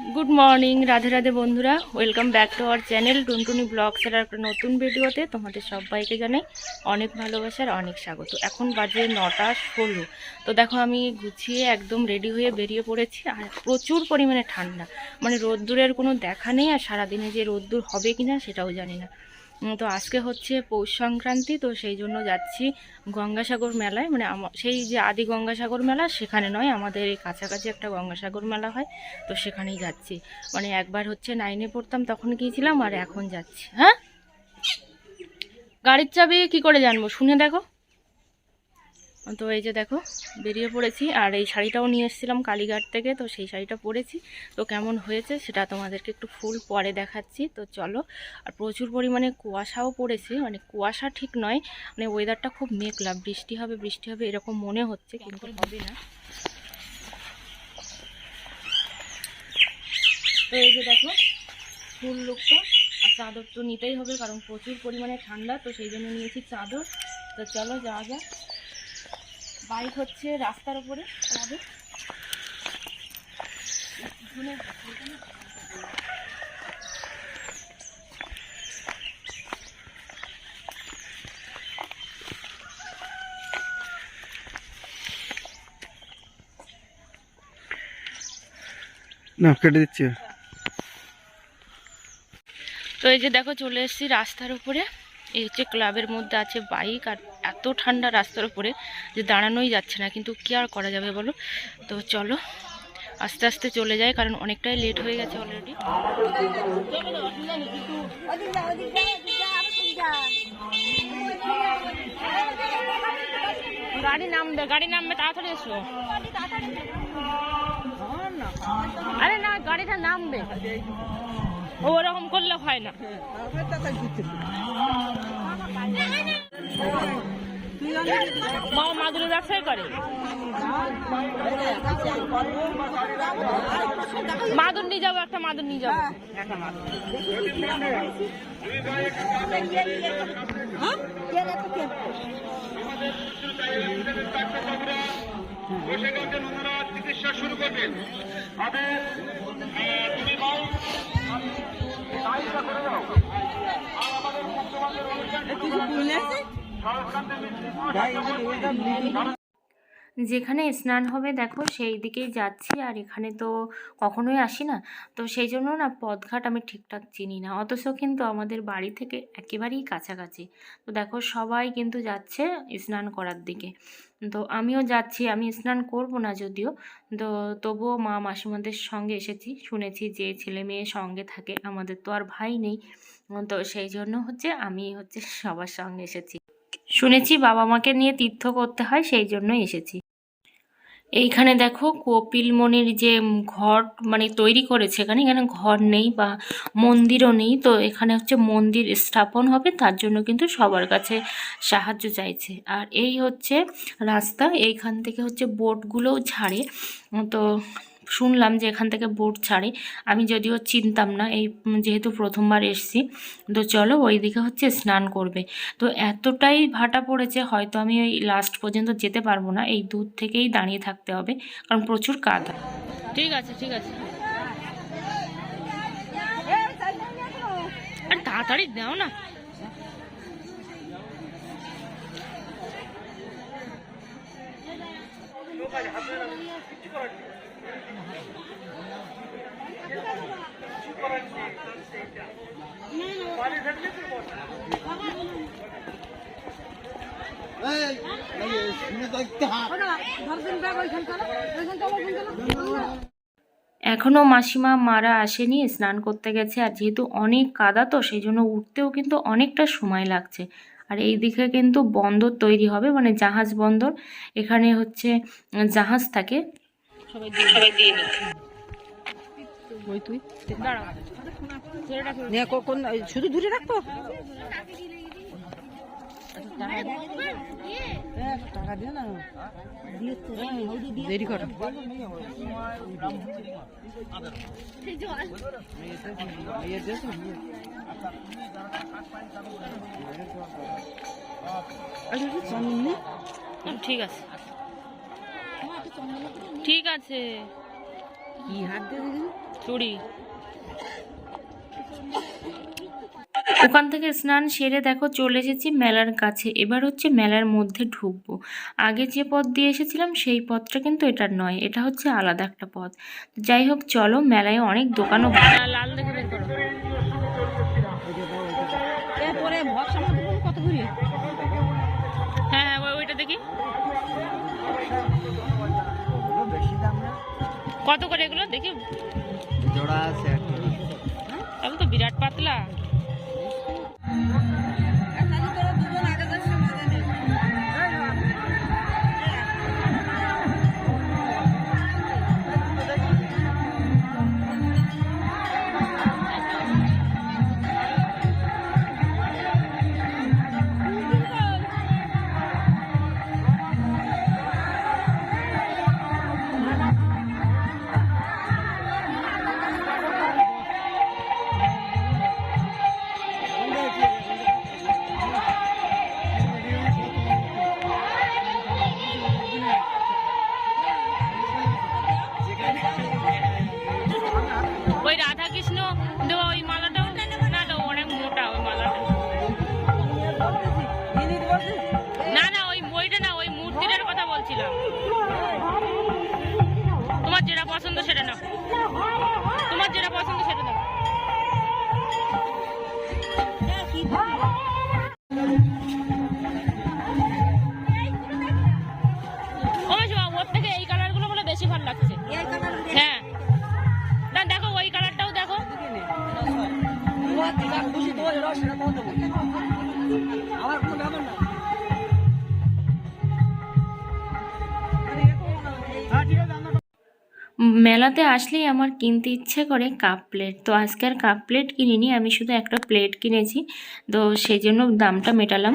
Good morning Radhe Radhe বন্ধুরা। Welcome back to our channel Tuntuni ব্লগসের একটা নতুন ভিডিওতে তোমাদের সবাইকে জানাই অনেক ভালোবাসার অনেক স্বাগত। এখন বাজে নটা ষোলো। তো দেখো, আমি গুছিয়ে একদম রেডি হয়ে বেরিয়ে পড়েছি আর প্রচুর পরিমাণে ঠান্ডা। মানে রোদ্দুরের কোনো দেখা নেই আর সারাদিনে যে রোদ্দুর হবে কিনা সেটাও জানি না। তো আজকে হচ্ছে পৌষ সংক্রান্তি, তো সেই জন্য যাচ্ছি গঙ্গাসাগর মেলায়। মানে সেই যে আদি গঙ্গাসাগর মেলা, সেখানে নয়, আমাদের এই কাছাকাছি একটা গঙ্গাসাগর মেলা হয়, তো সেখানেই যাচ্ছি। মানে একবার হচ্ছে নাইনে পড়তাম, তখন গিয়েছিলাম আর এখন যাচ্ছি। হ্যাঁ? গাড়ির চাবি কি করে জানব? শুনে দেখো। তো এই যে দেখো, বেরিয়ে পড়েছি। আর এই শাড়িটাও নিয়ে এসেছিলাম কালীঘাট থেকে, তো সেই শাড়িটা পরেছি। তো কেমন হয়েছে সেটা তোমাদেরকে একটু ফুল পরে দেখাচ্ছি। তো চলো, আর প্রচুর পরিমাণে কুয়াশাও পড়েছে। মানে কুয়াশা ঠিক নয় মানে ওয়েদারটা খুব মেঘলা। বৃষ্টি হবে বৃষ্টি হবে, এরকম মনে হচ্ছে, কিন্তু হবে না। তো এই যে দেখো, ফুল লুকটা আর চাদর তো নিতেই হবে, কারণ প্রচুর পরিমাণে ঠান্ডা, তো সেই জন্য নিয়েছি চাদর। তো চলো যাওয়া যাক। বাইক হচ্ছে রাস্তার উপরে আমাদের। না কেটে দিচ্ছি। তো এই যে দেখো চলে এসেছি রাস্তার উপরে। এই হচ্ছে ক্লাবের মধ্যে আছে বাইক আর এত ঠান্ডা রাস্তার উপরে যে দাঁড়ানোই যাচ্ছে না। কিন্তু কি আর করা যাবে বলো? তো চলো, আস্তে আস্তে চলে যায় কারণ অনেকটাই লেট হয়ে গেছে অলরেডি গাড়ি নামবে গাড়ি নামবে, তাড়াতাড়ি এসো। আরে না, গাড়িটা নামবে। ওরকম করলে হয় না। মা মাদুরের ব্যবসায় করে? মাদুর নিয়ে যাব, একটা মাদুর নিয়ে যাব। একটা ওনারা চিকিৎসা শুরু করবেন। তবে তুমি ভাই করে দাও আর আমাদের মুখ্যমন্ত্রীর অনুষ্ঠান যেখানে স্নান হবে দেখো সেই দিকেই যাচ্ছি, আর এখানে তো কখনোই আসি না। তো সেই জন্য না পথঘাট আমি ঠিকঠাক চিনি না। অথচ কিন্তু আমাদের বাড়ি থেকে একেবারেই কাছাকাছি। তো দেখো সবাই কিন্তু যাচ্ছে স্নান করার দিকে। তো আমিও যাচ্ছি, আমি স্নান করব না যদিও। তো তবুও মা মাসিমাদের সঙ্গে এসেছি, শুনেছি যে ছেলে মেয়ে সঙ্গে থাকে, আমাদের তো আর ভাই নেই। তো সেই জন্য হচ্ছে আমি হচ্ছে সবার সঙ্গে এসেছি। শুনেছি বাবা মাকে নিয়ে তীর্থ করতে হয়, সেই জন্যই এসেছি। এইখানে দেখো কপিলমণির যে ঘর মানে তৈরি করেছে এখানে এখানে ঘর নেই বা মন্দিরও নেই, তো এখানে হচ্ছে মন্দির স্থাপন হবে, তার জন্য কিন্তু সবার কাছে সাহায্য চাইছে। আর এই হচ্ছে রাস্তা, এইখান থেকে হচ্ছে বোটগুলোও ছাড়ে, তো শুনলাম যে এখান থেকে বোট ছাড়ে। আমি যদিও চিনতাম না, এই যেহেতু প্রথমবার এসছি, তো চলো ওইদিকে হচ্ছে স্নান করবে। তো এতটাই ভাটা পড়েছে, হয়তো আমি ওই লাস্ট পর্যন্ত যেতে পারব না, এই দূর থেকেই দাঁড়িয়ে থাকতে হবে, কারণ প্রচুর কাদা। ঠিক আছে ঠিক আছে। আর তাড়াতাড়ি দাও না। এখনও মাসিমা, মারা আসেনি, স্নান করতে গেছে, আর যেহেতু অনেক কাদা তো সেই জন্য উঠতেও কিন্তু অনেকটা সময় লাগছে। আর এই দিকে কিন্তু বন্দর তৈরি হবে মানে জাহাজ বন্দর। এখানে হচ্ছে জাহাজ থাকে সবাই দিয়ে ওই তুই। দাঁড়াও। ছেলেটা নে শুধু দূরে রাখব? টাকা দিয়ে না। দেরি কর। ঠিক আছে। ঠিক আছে। কি হাত দিয়ে চুড়ি। ওখান থেকে স্নান সেরে দেখো চলে এসেছি মেলার কাছে। এবার হচ্ছে মেলার মধ্যে ঢুকবো। আগে যে পথ দিয়ে এসেছিলাম সেই পথটা কিন্তু এটা নয়। এটা হচ্ছে আলাদা একটা পথ। যাই হোক চলো মেলায় অনেক দোকানও লাল দেখে বের করো। এরপরে কত ঘুরি? হ্যাঁ হ্যাঁ ওইটা দেখি। কত করে এগুলো? দেখি। জোড়া আছে আমি তো বিরাট পাতলা। মেলাতে আসলেই আমার কিনতে ইচ্ছে করে কাপ প্লেট। তো আজকে আর কাপ প্লেট কিনিনি, আমি শুধু একটা প্লেট কিনেছি। তো সেই জন্য দামটা মেটালাম।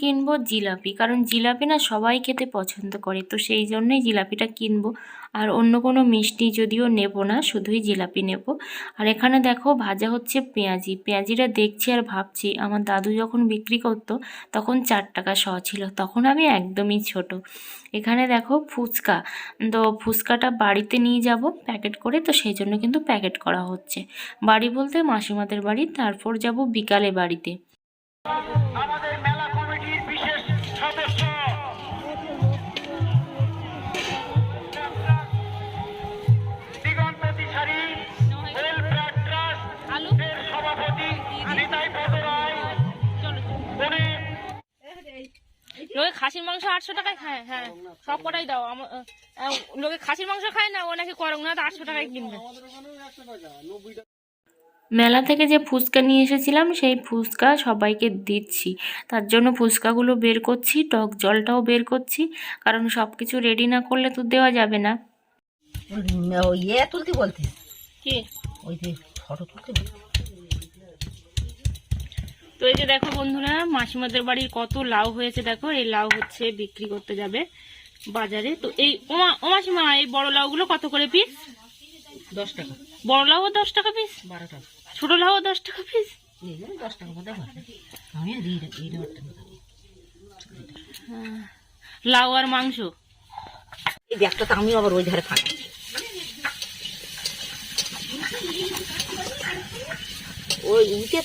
কিনবো জিলাপি। কারণ জিলাপি না সবাই খেতে পছন্দ করে, তো সেই জন্যই জিলাপিটা কিনবো। আর অন্য কোনো মিষ্টি যদিও নেব না, শুধুই জিলাপি নেব। আর এখানে দেখো ভাজা হচ্ছে পেঁয়াজি। পেঁয়াজিটা দেখছি আর ভাবছি, আমার দাদু যখন বিক্রি করতো তখন চার টাকা শ ছিল, তখন আমি একদমই ছোট। এখানে দেখো ফুচকা, তো ফুচকাটা বাড়িতে নিয়ে যাব প্যাকেট করে, তো সেই জন্য কিন্তু প্যাকেট করা হচ্ছে। বাড়ি বলতে মাসিমাদের বাড়ি, তারপর যাব বিকালে বাড়িতে। আমাদের খাসির মাংস আটশো টাকায় খায় হ্যাঁ। সব কটাই দাও। লোকে খাসির মাংস খায় না ও নাকি করং না আটশো টাকায় কিনবে। মেলা থেকে যে ফুচকা নিয়ে এসেছিলাম সেই ফুচকা সবাইকে দিচ্ছি। তার জন্য ফুচকাগুলো বের করছি টক জলটাও বের করছি। কারণ সব কিছু রেডি না করলে তো দেওয়া যাবে না। ওই ইয়ে তুলতে বলতে? কি? ওই যে ফটো তুলতে তো এই যে দেখো বন্ধুরা মাসিমাদের বাড়ির কত লাউ হয়েছে দেখো এই লাউ হচ্ছে বিক্রি করতে যাবে বাজারে। তো এই ও মাসিমা এই বড় লাউগুলো কত করে পিস দশ টাকা। বড় লাউও দশ টাকা পিস বারো টাকা। ছোট লাউও দশ টাকা পিস দশ টাকা হয়। লাউ আর মাংস? এই ব্যাগটা তো আমি আবার ওই ধারে খাই ওই উঠে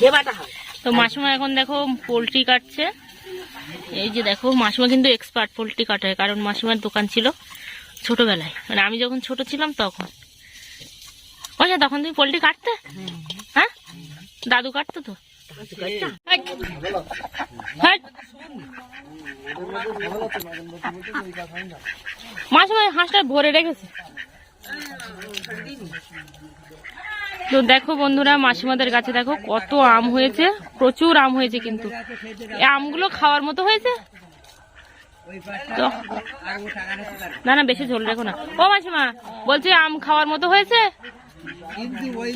ঘেবাটা হয়। তো মাসিমা এখন দেখো পোলট্রি কাটছে। এই যে দেখো মাসিমা কিন্তু এক্সপার্ট পোলট্রি কাটায় কারণ মাসিমার দোকান ছিল ছোটবেলায়। মানে আমি যখন ছোট ছিলাম তখন। আচ্ছা তখন তুমি পোলট্রি কাটতে? হ্যাঁ? দাদু কাটতো তো। হাট। মাসিমা হাঁসটা ভরে রেখেছে। তো দেখো বন্ধুরা মাসিমাদের গাছে দেখো কত আম হয়েছে প্রচুর আম হয়েছে কিন্তু। আমগুলো খাওয়ার মতো হয়েছে? তো না না বেশি ঝোল রেখো না। ও মাসিমা বলছি আম খাওয়ার মতো হয়েছে? হয়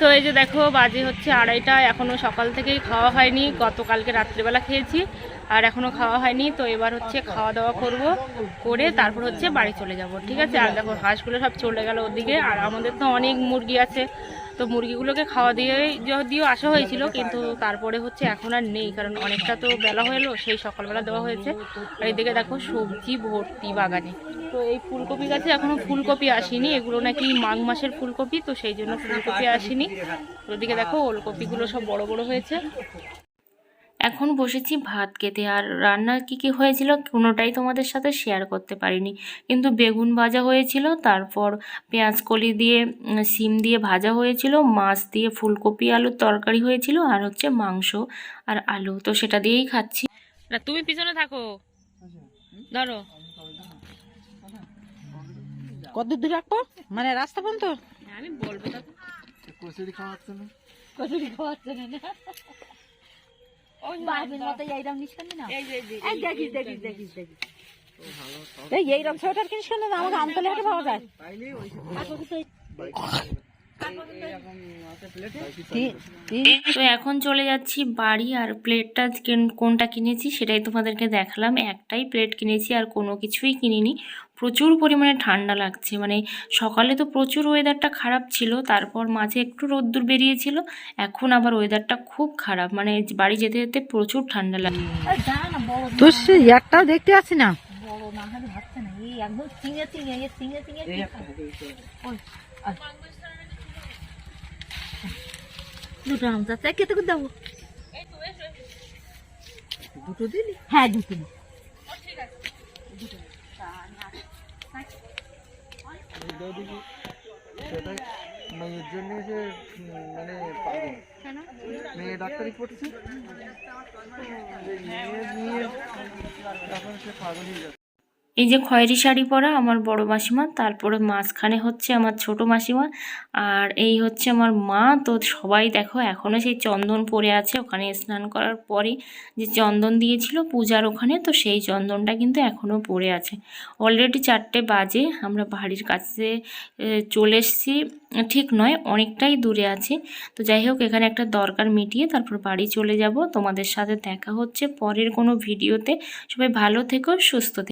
তো এই যে দেখো বাজে হচ্ছে আড়াইটা এখনও সকাল থেকেই খাওয়া হয়নি। গতকালকে রাত্রিবেলা খেয়েছি। আর এখনও খাওয়া হয়নি, তো এবার হচ্ছে খাওয়া দাওয়া করব, করে তারপর হচ্ছে বাড়ি চলে যাব, ঠিক আছে? আর দেখো, হাঁসগুলো সব চলে গেল ওদিকে, আর আমাদের তো অনেক মুরগি আছে, তো মুরগিগুলোকে খাওয়া দিয়ে, যদিও আসা হয়েছিল, কিন্তু তারপরে হচ্ছে এখন আর নেই, কারণ অনেকটা তো বেলা হয়ে এলো, সেই সকালবেলা দেওয়া হয়েছে। আর এদিকে দেখো, সবজি ভর্তি বাগানে। তো এই ফুলকপি গাছে এখনও ফুলকপি আসেনি, এগুলো নাকি মাঘ মাসের ফুলকপি, তো সেই জন্য ফুলকপি আসেনি। ওদিকে দেখো, ওলকপিগুলো সব বড় বড় হয়েছে। এখন বসেছি ভাত খেতে আর রান্না কি কী হয়েছিল কোনোটাই তোমাদের সাথে শেয়ার করতে পারিনি। কিন্তু বেগুন ভাজা হয়েছিল তারপর পেঁয়াজ কলি দিয়ে সিম দিয়ে ভাজা হয়েছিল মাছ দিয়ে ফুলকপি আলুর তরকারি হয়েছিল আর হচ্ছে মাংস আর আলু। তো সেটা দিয়েই খাচ্ছি। না তুমি পিছনে থাকো। ধরো। কত দূর রাখব? মানে রাস্তা পর্যন্ত? আমি বলব কচুরি খাওয়াচ্ছে না। কচুরি খাওয়াচ্ছে না। এইরকম সোয়েটার কিনিস কেন না? আমাকে আমতলে হাটে পাওয়া যায়। তো এখন চলে যাচ্ছি বাড়ি আর প্লেটটা কিন- কোনটা কিনেছি সেটাই তোমাদেরকে দেখালাম। একটাই প্লেট কিনেছি আর কোনো কিছুই কিনিনি। প্রচুর পরিমাণে ঠান্ডা লাগছে। মানে সকালে তো প্রচুর ওয়েদারটা খারাপ ছিল তারপর মাঝে একটু রোদ্দুর বেরিয়েছিল এখন আবার ওয়েদারটা খুব খারাপ। মানে বাড়ি যেতে যেতে প্রচুর ঠান্ডা লাগে তোর সে একটাও দেখতে আসি না? না ভাবছে না। একদম দুটো আম চাচ্ছে কেটে করে দেবো। দুটো দিলি? হ্যাঁ দুটো। মেয়ের জন্য যে মানে মেয়ে ডাক্তারি পড়ছে যে মেয়ে নিয়ে এখন সে পাগল হয়ে যাচ্ছে। এই যে খয়েরি শাড়ি পরা আমার বড় মাসিমা, তারপরে মাঝখানে হচ্ছে আমার ছোট মাসিমা আর এই হচ্ছে আমার মা। তো সবাই দেখো এখনও সেই চন্দন পরে আছে, ওখানে স্নান করার পরে যে চন্দন দিয়েছিল পূজার ওখানে, তো সেই চন্দনটা কিন্তু এখনও পড়ে আছে। অলরেডি চারটে বাজে, আমরা বাড়ির কাছে চলে এসেছি। ঠিক নয়, অনেকটাই দূরে আছে। তো যাই হোক, এখানে একটা দরকার মিটিয়ে তারপর বাড়ি চলে যাব। তোমাদের সাথে দেখা হচ্ছে পরের কোনো ভিডিওতে। সবাই ভালো থেকো, সুস্থ থেকো।